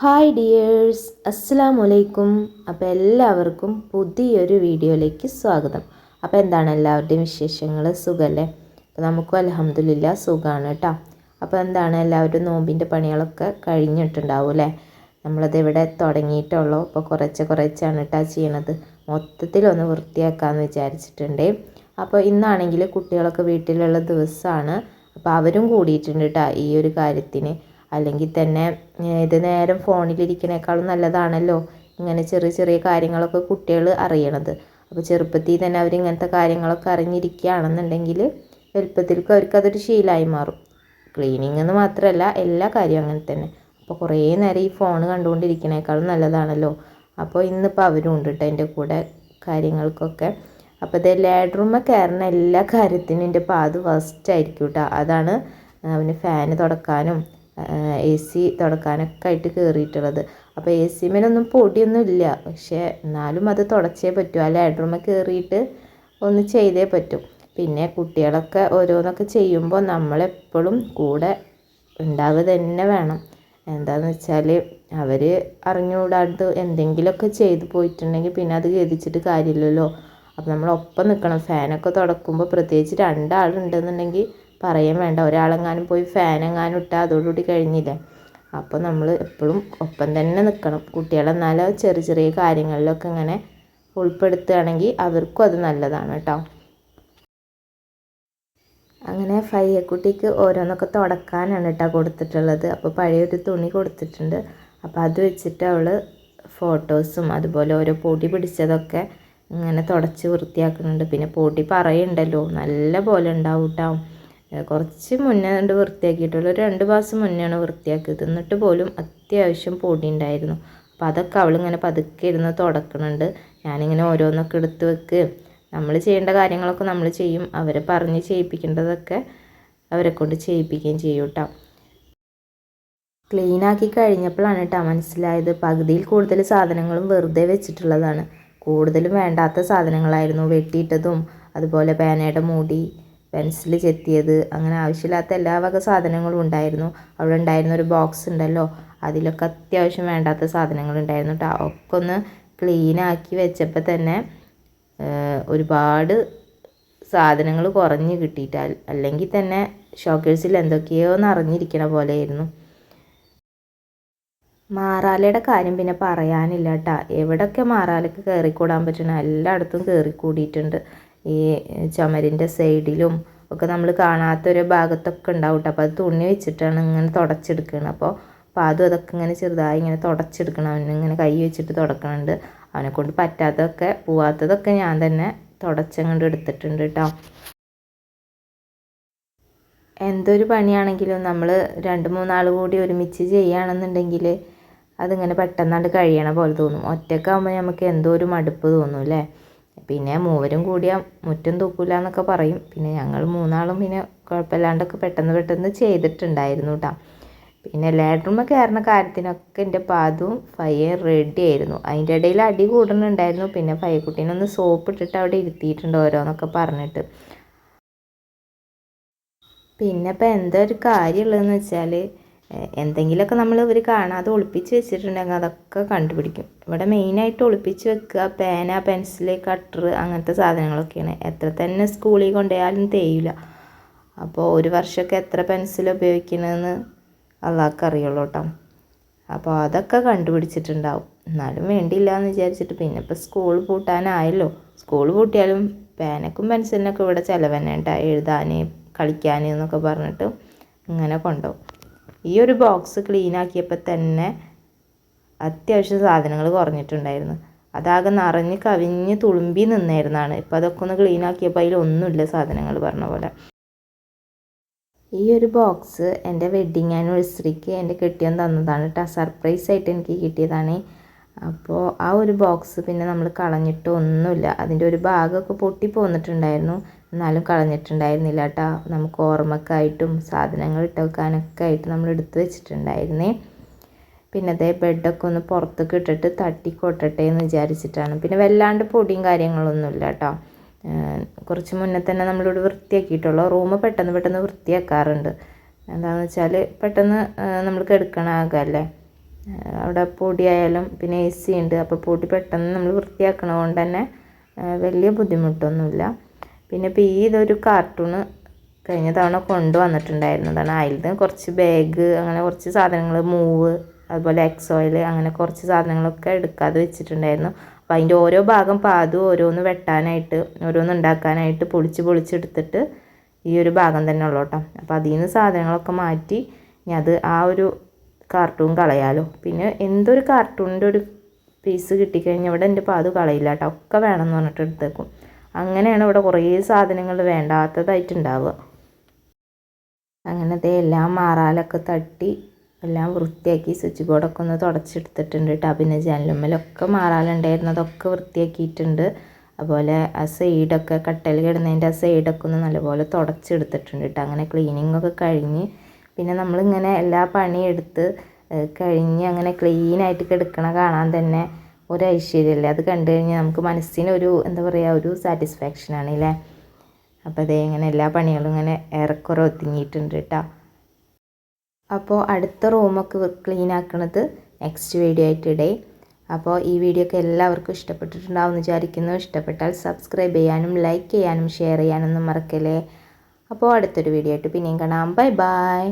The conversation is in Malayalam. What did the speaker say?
ഹായ് ഡിയേഴ്സ് അസ്സലാമു വലൈക്കും അപ്പോൾ എല്ലാവർക്കും പുതിയൊരു വീഡിയോയിലേക്ക് സ്വാഗതം. അപ്പോൾ എന്താണ് എല്ലാവരുടെയും വിശേഷങ്ങൾ സുഖമല്ലേ അപ്പോൾ നമുക്കും അലഹമ്മദില്ല സുഖമാണ് കേട്ടോ അപ്പോൾ എന്താണ് എല്ലാവരും നോമ്പിന്റെ പണികളൊക്കെ കഴിഞ്ഞിട്ടുണ്ടാവും അല്ലേ നമ്മളത് ഇവിടെ തുടങ്ങിയിട്ടുള്ളൂ. അപ്പോൾ കുറച്ച് കുറച്ചാണ് കേട്ടോ ചെയ്യണത്. മൊത്തത്തിലൊന്ന് വൃത്തിയാക്കാമെന്ന് വിചാരിച്ചിട്ടുണ്ട്. അപ്പോൾ ഇന്നാണെങ്കിൽ കുട്ടികളൊക്കെ വീട്ടിലുള്ള ദിവസമാണ് അപ്പോൾ അവരും കൂടിയിട്ടുണ്ട് കേട്ടോ ഈ ഒരു കാര്യത്തിന്. അല്ലെങ്കിൽ തന്നെ ഇത് നേരം ഫോണിലിരിക്കണേക്കാളും നല്ലതാണല്ലോ ഇങ്ങനെ ചെറിയ ചെറിയ കാര്യങ്ങളൊക്കെ കുട്ടികൾ അറിയണത്. അപ്പോൾ ചെറുപ്പത്തിൽ തന്നെ അവർ ഇങ്ങനത്തെ കാര്യങ്ങളൊക്കെ അറിഞ്ഞിരിക്കുകയാണെന്നുണ്ടെങ്കിൽ അവർക്ക് അതൊരു ശീലമായി മാറും. ക്ലീനിങ് എന്ന് മാത്രമല്ല എല്ലാ കാര്യവും അങ്ങനെ തന്നെ. അപ്പോൾ കുറേ നേരം ഈ ഫോൺ കണ്ടുകൊണ്ടിരിക്കണേക്കാളും നല്ലതാണല്ലോ. അപ്പോൾ ഇന്നിപ്പോൾ അവരും ഉണ്ട് കേട്ടോ എന്റെ കൂടെ കാര്യങ്ങൾക്കൊക്കെ. അപ്പോൾ ഇത് ലാഡ് റൂമ് കയറുന്ന എല്ലാ കാര്യത്തിനും എന്റെ പാത് ഫസ്റ്റ് ആയിരിക്കും കേട്ടോ അതാണ് അവന് ഫാന് തുടക്കാനും എ സി തുടക്കാനൊക്കെ ആയിട്ട് കയറിയിട്ടുള്ളത് അപ്പോൾ എ സി മേലൊന്നും പൊടിയൊന്നും ഇല്ല പക്ഷേ എന്നാലും അത് തുടച്ചേ പറ്റൂ. ആ ലാഡ് റൂമിൽ കയറിയിട്ട് ഒന്ന് ചെയ്തേ പറ്റും. പിന്നെ കുട്ടികളൊക്കെ ഓരോന്നൊക്കെ ചെയ്യുമ്പോൾ നമ്മളെപ്പോഴും കൂടെ ഉണ്ടാവുക തന്നെ വേണം. എന്താണെന്ന് വെച്ചാൽ അവർ അറിഞ്ഞുകൂടാണ്ട് എന്തെങ്കിലുമൊക്കെ ചെയ്ത് പോയിട്ടുണ്ടെങ്കിൽ പിന്നെ അത് ഗതിച്ചിട്ട് കാര്യമില്ലല്ലോ. അപ്പം നമ്മളൊപ്പം നിൽക്കണം. ഫാനൊക്കെ തുടക്കുമ്പോൾ പ്രത്യേകിച്ച് രണ്ടാളുണ്ടെന്നുണ്ടെങ്കിൽ പറയാൻ വേണ്ട. ഒരാളെങ്ങാനും പോയി ഫാനെങ്ങാനും ഇട്ടാൽ അതോടുകൂടി കഴിഞ്ഞില്ലേ? അപ്പോൾ നമ്മൾ എപ്പോഴും ഒപ്പം തന്നെ നിൽക്കണം കുട്ടികളെന്നാൽ ചെറിയ ചെറിയ കാര്യങ്ങളിലൊക്കെ ഇങ്ങനെ ഉൾപ്പെടുത്തുകയാണെങ്കിൽ അവർക്കും അത് നല്ലതാണ് കേട്ടോ. അങ്ങനെ ഫയ്യക്കുട്ടിക്ക് ഓരോന്നൊക്കെ തുടക്കാനാണ് കേട്ടോ കൊടുത്തിട്ടുള്ളത്. അപ്പോൾ പഴയൊരു തുണി കൊടുത്തിട്ടുണ്ട്. അപ്പോൾ അത് വെച്ചിട്ട് അവൾ ഫോട്ടോസും അതുപോലെ ഓരോ പൊടി പിടിച്ചതൊക്കെ ഇങ്ങനെ തുടച്ച് വൃത്തിയാക്കുന്നുണ്ട്. പിന്നെ പൊടി പറയുണ്ടല്ലോ. നല്ല പോലെ ഉണ്ടാവും കേട്ടോ. കുറച്ച് മുന്നേ കണ്ട് വൃത്തിയാക്കിയിട്ടുള്ളൂ. രണ്ട് മാസം മുന്നെയാണ് വൃത്തിയാക്കിയത്. എന്നിട്ട് പോലും അത്യാവശ്യം പൊടി ഉണ്ടായിരുന്നു അപ്പോൾ അതൊക്കെ അവളിങ്ങനെ പതുക്കെ ഇരുന്ന് തുടക്കുന്നുണ്ട് ഞാനിങ്ങനെ ഓരോന്നൊക്കെ എടുത്ത് വെക്ക്. നമ്മൾ ചെയ്യേണ്ട കാര്യങ്ങളൊക്കെ നമ്മൾ ചെയ്യും. അവരെ പറഞ്ഞ് ചെയ്യിപ്പിക്കേണ്ടതൊക്കെ അവരെ കൊണ്ട് ചെയ്യിപ്പിക്കുകയും ചെയ്യും കേട്ടോ ക്ലീനാക്കി കഴിഞ്ഞപ്പോഴാണ് കേട്ടോ മനസ്സിലായത്. പകുതിയിൽ കൂടുതൽ സാധനങ്ങളും വെറുതെ വെച്ചിട്ടുള്ളതാണ്. കൂടുതലും വേണ്ടാത്ത സാധനങ്ങളായിരുന്നു. വെട്ടിയിട്ടതും അതുപോലെ പേനയുടെ മൂടി പെൻസിൽ ചെത്തിയത് അങ്ങനെ ആവശ്യമില്ലാത്ത എല്ലാ വക സാധനങ്ങളും ഉണ്ടായിരുന്നു. അവിടെ ഉണ്ടായിരുന്ന ഒരു ബോക്സ് ഉണ്ടല്ലോ അതിലൊക്കെ അത്യാവശ്യം വേണ്ടാത്ത സാധനങ്ങൾ ഉണ്ടായിരുന്നു കേട്ടോ ഒക്കെ ഒന്ന് ക്ലീനാക്കി വെച്ചപ്പോൾ തന്നെ ഒരുപാട് സാധനങ്ങൾ കുറഞ്ഞ് കിട്ടിയിട്ട് അല്ലെങ്കിൽ തന്നെ ഷോക്കേഴ്സിൽ എന്തൊക്കെയോ നിറഞ്ഞിരിക്കണ പോലെയായിരുന്നു. മാറാലയുടെ കാര്യം പിന്നെ പറയാനില്ല കേട്ടോ എവിടെയൊക്കെ മാറാലയ്ക്ക് കയറിക്കൂടാൻ പറ്റണ എല്ലായിടത്തും കയറിക്കൂടിയിട്ടുണ്ട് ഈ ചുമരിന്റെ സൈഡിലും ഒക്കെ നമ്മൾ കാണാത്തൊരു ഭാഗത്തൊക്കെ ഉണ്ടാവും കേട്ടോ അപ്പോൾ അത് തുണി വെച്ചിട്ടാണ് ഇങ്ങനെ തുടച്ചെടുക്കുന്നത് അപ്പോൾ അതും അതൊക്കെ ഇങ്ങനെ ചെറുതായി ഇങ്ങനെ തുടച്ചെടുക്കണം. അവനിങ്ങനെ കൈ വെച്ചിട്ട് തുടക്കണുണ്ട്. അവനെ കൊണ്ട് പറ്റാത്തതൊക്കെ പോവാത്തതൊക്കെ ഞാൻ തന്നെ തുടച്ചങ്ങോട്ട് എടുത്തിട്ടുണ്ട് കേട്ടോ എന്തൊരു പണിയാണെങ്കിലും നമ്മൾ രണ്ട് മൂന്നാൾ കൂടി ഒരുമിച്ച് ചെയ്യുകയാണെന്നുണ്ടെങ്കിൽ അതിങ്ങനെ പെട്ടെന്നാണ്ട് കഴിയണ പോലെ തോന്നും. ഒറ്റക്കാകുമ്പോൾ നമുക്ക് എന്തോ ഒരു മടുപ്പ് തോന്നും അല്ലേ പിന്നെ മൂവരും കൂടിയാൽ മുറ്റം തൂക്കില്ല എന്നൊക്കെ പറയും. പിന്നെ ഞങ്ങൾ മൂന്നാളും പിന്നെ കുഴപ്പമില്ലാണ്ടൊക്കെ പെട്ടെന്ന് പെട്ടെന്ന് ചെയ്തിട്ടുണ്ടായിരുന്നു കേട്ടോ പിന്നെ ലാഡ്രൂമ് കയറുന്ന കാര്യത്തിനൊക്കെ എന്റെ പാതും ഫയർ റെഡി ആയിരുന്നു. അതിന്റെ ഇടയിൽ അടി കൂടുന്നുണ്ടായിരുന്നു പിന്നെ ഫയ്യക്കുട്ടീനെ ഒന്ന് സോപ്പ് ഇട്ടിട്ട് അവിടെ ഇരുത്തിയിട്ടുണ്ട് ഓരോന്നൊക്കെ പറഞ്ഞിട്ട്. പിന്നെ ഇപ്പം എന്താ ഒരു കാര്യമുള്ളതെന്ന് വെച്ചാൽ എന്തെങ്കിലുമൊക്കെ നമ്മൾ ഇവർ കാണാതെ ഒളിപ്പിച്ച് വെച്ചിട്ടുണ്ടെങ്കിൽ അതൊക്കെ കണ്ടുപിടിക്കും. ഇവിടെ മെയിനായിട്ട് ഒളിപ്പിച്ച് വെക്കുക പേന പെൻസിൽ കട്ടർ അങ്ങനത്തെ സാധനങ്ങളൊക്കെയാണ്. എത്ര തന്നെ സ്കൂളിൽ കൊണ്ടുപോയാലും തേയില്ല അപ്പോൾ ഒരു വർഷമൊക്കെ എത്ര പെൻസിൽ ഉപയോഗിക്കണമെന്ന് അള്ളാഹ്ക്ക് അറിയുള്ളൂ കേട്ടോ. അപ്പോൾ അതൊക്കെ കണ്ടുപിടിച്ചിട്ടുണ്ടാവും. എന്നാലും വേണ്ടിയില്ല എന്ന് വിചാരിച്ചിട്ട് പിന്നെ ഇപ്പോൾ സ്കൂൾ പൂട്ടാനായല്ലോ. സ്കൂൾ പൂട്ടിയാലും പേനക്കും പെൻസിലിനൊക്കെ ഇവിടെ ചിലവ് എഴുതാൻ കളിക്കാൻ എന്നൊക്കെ പറഞ്ഞിട്ട് ഇങ്ങനെ കൊണ്ടുപോകും. ഈ ഒരു ബോക്സ് ക്ലീൻ ആക്കിയപ്പോൾ തന്നെ അത്യാവശ്യം സാധനങ്ങൾ കുറഞ്ഞിട്ടുണ്ടായിരുന്നു. അതാകെ നിറഞ്ഞ് കവിഞ്ഞ് തുളുമ്പി നിന്നായിരുന്നാണ്. ഇപ്പോൾ അതൊക്കെ ഒന്ന് ക്ലീൻ ആക്കിയപ്പോൾ അതിലൊന്നുമില്ല സാധനങ്ങൾ പറഞ്ഞ പോലെ. ഈ ഒരു ബോക്സ് എന്റെ വെഡ്ഡിങ് ആനിവേഴ്സറിക്ക് എന്റെ കെട്ടിയൻ തന്നതാണ് കേട്ടോ സർപ്രൈസ് ആയിട്ട് എനിക്ക് കിട്ടിയതാണ്. അപ്പോൾ ആ ഒരു ബോക്സ് പിന്നെ നമ്മൾ കളഞ്ഞിട്ട് ഒന്നുമില്ല. അതിന്റെ ഒരു ഭാഗമൊക്കെ പൊട്ടി പോന്നിട്ടുണ്ടായിരുന്നു എന്നാലും കളഞ്ഞിട്ടുണ്ടായിരുന്നില്ല കേട്ടോ നമുക്ക് ഓർമ്മക്കായിട്ടും സാധനങ്ങൾ ഇട്ട് വെക്കാനൊക്കെ ആയിട്ട് നമ്മൾ എടുത്ത് വെച്ചിട്ടുണ്ടായിരുന്നേ. പിന്നെ അതേ ബെഡൊക്കെ ഒന്ന് പുറത്തേക്ക് ഇട്ടിട്ട് തട്ടിക്കൊട്ടട്ടെ എന്ന് വിചാരിച്ചിട്ടാണ്. പിന്നെ വല്ലാണ്ട് പൊടിയും കാര്യങ്ങളൊന്നുമില്ല കേട്ടോ കുറച്ച് മുന്നേ തന്നെ നമ്മളിവിടെ വൃത്തിയാക്കിയിട്ടുള്ളൂ റൂം പെട്ടെന്ന് പെട്ടെന്ന് വൃത്തിയാക്കാറുണ്ട്. എന്താണെന്ന് വെച്ചാൽ പെട്ടെന്ന് നമ്മൾ കിടക്കണ ആകല്ലേ. അവിടെ പൊടിയായാലും പിന്നെ എ സി ഉണ്ട്. അപ്പോൾ പൊടി പെട്ടെന്ന് നമ്മൾ വൃത്തിയാക്കണ കൊണ്ട് തന്നെ വലിയ ബുദ്ധിമുട്ടൊന്നുമില്ല. പിന്നെ ഇപ്പോൾ ഈ ഇതൊരു കാർട്ടൂണ് കഴിഞ്ഞ തവണ കൊണ്ടുവന്നിട്ടുണ്ടായിരുന്നതാണ് അതിൽ നിന്ന് കുറച്ച് ബാഗ് അങ്ങനെ കുറച്ച് സാധനങ്ങൾ മൂവ് അതുപോലെ എക്സ് ഓയിൽ അങ്ങനെ കുറച്ച് സാധനങ്ങളൊക്കെ എടുക്കാതെ വെച്ചിട്ടുണ്ടായിരുന്നു. അപ്പോൾ അതിന്റെ ഓരോ ഭാഗം പാതും ഓരോന്ന് വെട്ടാനായിട്ട് ഓരോന്ന് ഉണ്ടാക്കാനായിട്ട് പൊളിച്ച് പൊളിച്ചെടുത്തിട്ട് ഈ ഒരു ഭാഗം തന്നെ ഉള്ളൂ കേട്ടോ. അപ്പോൾ അതിൽ നിന്ന് സാധനങ്ങളൊക്കെ മാറ്റി ഞാൻ അത് ആ ഒരു കാർട്ടൂൺ കളയാലോ. പിന്നെ എന്തൊരു കാർട്ടൂണിന്റെ ഒരു പീസ് കിട്ടിക്കഴിഞ്ഞാൽ ഇവിടെ എന്റെ പാതു കളയില്ല കേട്ടോ. ഒക്കെ വേണമെന്ന് പറഞ്ഞിട്ട് എടുത്തേക്കും. അങ്ങനെയാണ് ഇവിടെ കുറേ സാധനങ്ങൾ വേണ്ടാത്തതായിട്ടുണ്ടാവുക. അങ്ങനത്തെ എല്ലാം മാറാലൊക്കെ തട്ടി എല്ലാം വൃത്തിയാക്കി സ്വിച്ച് ബോർഡൊക്കെ ഒന്ന് തുടച്ചെടുത്തിട്ടുണ്ട് പിന്നെ ജനലുമ്മലൊക്കെ മാറാലുണ്ടായിരുന്നതൊക്കെ വൃത്തിയാക്കിയിട്ടുണ്ട്. അതുപോലെ ആ സൈഡൊക്കെ കട്ടൽ കിടന്നതിന്റെ ആ സൈഡൊക്കെ ഒന്ന് നല്ലപോലെ തുടച്ചെടുത്തിട്ടുണ്ട് കേട്ടോ. അങ്ങനെ ക്ലീനിങ് ഒക്കെ കഴിഞ്ഞ് പിന്നെ നമ്മളിങ്ങനെ എല്ലാ പണിയെടുത്ത് കഴിഞ്ഞ് അങ്ങനെ ക്ലീനായിട്ട് കിടക്കണ കാണാൻ തന്നെ ഒരു ഐശ്വര്യമല്ലേ അത് കണ്ടു കഴിഞ്ഞാൽ നമുക്ക് മനസ്സിനൊരു എന്താ പറയുക ഒരു സാറ്റിസ്ഫാക്ഷനാണ് അല്ലേ അപ്പോൾ അതേ ഇങ്ങനെ എല്ലാ പണികളും ഇങ്ങനെ ഏറെക്കുറെ ഒതുങ്ങിയിട്ടുണ്ട് കേട്ടോ അപ്പോൾ അടുത്ത റൂമൊക്കെ ക്ലീൻ ആക്കണത് നെക്സ്റ്റ് വീഡിയോ ആയിട്ട് ഇടേ. അപ്പോൾ ഈ വീഡിയോ ഒക്കെ എല്ലാവർക്കും ഇഷ്ടപ്പെട്ടിട്ടുണ്ടാവും എന്ന് വിചാരിക്കുന്നു. ഇഷ്ടപ്പെട്ടാൽ സബ്സ്ക്രൈബ് ചെയ്യാനും ലൈക്ക് ചെയ്യാനും ഷെയർ ചെയ്യാനൊന്നും മറക്കല്ലേ? അപ്പോൾ അടുത്തൊരു വീഡിയോ ആയിട്ട് പിന്നെയും കാണാം. Bye bye